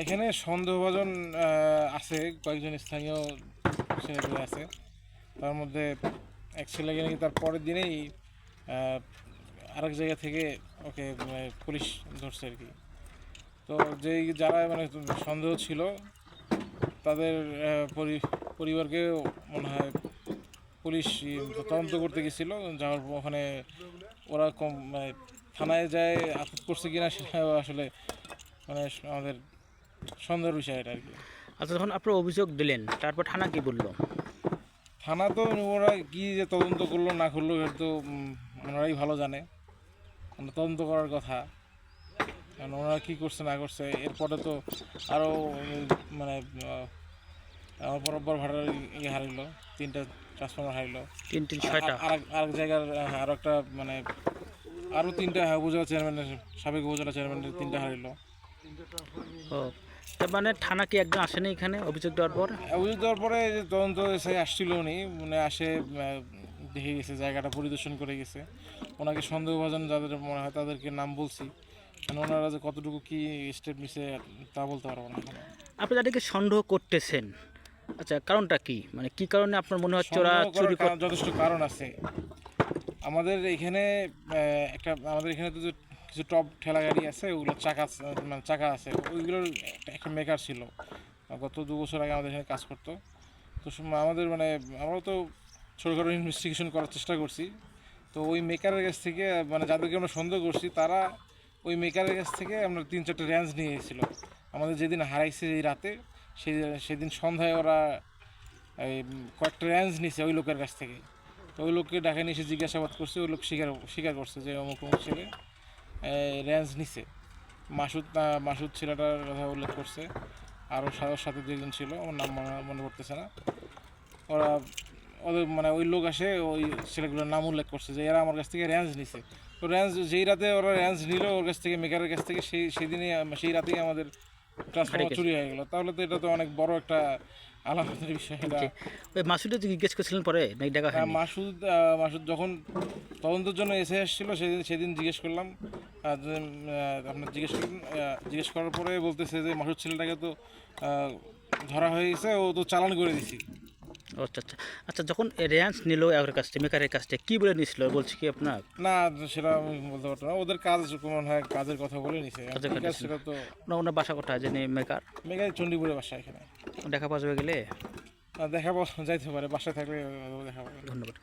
এখানে সন্দেহভাজন আছে, কয়েকজন স্থানীয় ছেলেপেলে আছে। তার মধ্যে এক ছেলেকে নাকি তার পরের দিনেই আরেক জায়গা থেকে ওকে পুলিশ ধরছে আর কি। তো যেই যারা মানে সন্দেহ ছিল, তাদের পরিবারকে মনে হয় পুলিশ তদন্ত করতে গেছিল, যাওয়ার ওখানে ওরা কম মানে থানায় যায়, আটক করছে কিনা সেটা আসলে মানে আমাদের সন্দেহের বিষয় এটা আর কি। আচ্ছা যখন আপনার অভিযোগ দিলেন তারপর থানা কি বলল? থানা তো ওরা কি যে তদন্ত করল না করল এটা তো ওনারাই ভালো জানে। মানে তদন্ত করার কথা। কারণ ওনারা কী করছে না করছে এরপরে তো আরও মানে আমার বরাবর ভাড়ার ইয়ে হারিলো তিনটা ট্রান্সফর্মার হারিলো। তিন তিন ছয়টা? আর আরেক জায়গার আরও একটা মানে আরও তিনটা হ্যাঁ, উপজেলা চেয়ারম্যানের সাবেক উপজেলা চেয়ারম্যানের তিনটা হারিলো। ও তার মানে থানা কি একজন আসেনি এখানে অভিযোগ দেওয়ার পর? অভিযোগ দেওয়ার পরে যে তদন্ত এসে আসছিল উনি। মানে আসে দেখে গেছে জায়গাটা পরিদর্শন করে গেছে। ওনাকে সন্দেহভাজন যাদের মনে হয় তাদেরকে নাম বলছি। মানে ওনারা যে কতটুকু কি স্টেপ নিছে তা বলতে পারব না। আপনি যাদেরকে সন্দেহ করতেছেন। আচ্ছা কারণটা কি? মানে কি কারণে আপনার মনে হচ্ছে ওরা চুরি যথেষ্ট কারণ আছে। আমাদের এখানে একটা আমাদের এখানে তো যে কিছু টপ ঠেলা গাড়ি আছে, ওগুলো চাকা মানে চাকা আছে। ওইগুলোর একটা- মেকার ছিল। গত দু বছর আগে আমাদের এখানে কাজ করতো। তো আমাদের মানে আমরাও তো ছোটোখাটো ইনভেস্টিগেশন করার চেষ্টা করছি। তো ওই মেকারের কাছ থেকে মানে যাদেরকে আমরা সন্দেহ করছি, তারা ওই মেকারের কাছ থেকে আমরা তিন চারটে রেঞ্জ নিয়ে এসেছিল আমাদের যেদিন হারাইছে এই রাতে, সেই, সেদিন সন্ধ্যায় ওরা, এই, কয়েকটা রেঞ্জ নিয়েছে ওই লোকের কাছ থেকে। তো ওই লোককে ডাকে নিয়ে এসে জিজ্ঞাসাবাদ করছে, ওই লোক স্বীকার স্বীকার করছে যে অমুক অমুক ছেলে। রেঞ্জ নিছে। মাসুদ মাসুদ ছেলেটার কথা উল্লেখ করছে। আরও সাদার সাথে দুজন ছিল, আমার নাম মনে পড়তেছে না। ওরা, ওদের মানে ওই লোক আসে, ওই ছেলেগুলোর নাম উল্লেখ করছে যে এরা আমার কাছ থেকে রেঞ্জ নিছে। তো রেঞ্জ যেই রাতে ওরা রেঞ্জ নিল, ওর কাছ থেকে, মেকারের কাছ থেকে, সেই সেদিনই, সেই রাতেই আমাদের ট্রান্সফর্মার। চুরি হয়ে গেল। তাহলে তো এটা তো অনেক বড় একটা আলামতের বিষয়। এটা ওই মাসুদে জিজ্ঞেস করছিলেন পরে? নাকি দেখা হ্যাঁ, মাসুদ মাসুদ যখন তদন্তের জন্য এসে এসেছিল সেদিন সেদিন জিজ্ঞেস করলাম। আপনার জিজ্ঞেস জিজ্ঞেস করার পরে বলতেছে যে মাসুদ ছেলেটাকে তো আহ, ধরা হয়ে গেছে ও তো চালান করে দিছি আচ্ছা আচ্ছা। আচ্ছা যখন রেয়ান্স নিল ওর কাছ থেকে মেকারের কাছ থেকে কী বলে নিছিল? বলছি কি আপনার? না সেটা আমি বলতে পারতো না। ওদের কাজ মনে হয় কাজের কথা বলে নিছে। সেটা তো না ওনার বাসা কোথায়? যে মেকার? মেকার চণ্ডীপুরের বাসা এখানে। দেখা পাওয়া যাবে গেলে? দেখা পাওয়া যাইতে পারে। বাসায় থাকলে দেখা পাবে ধন্যবাদ।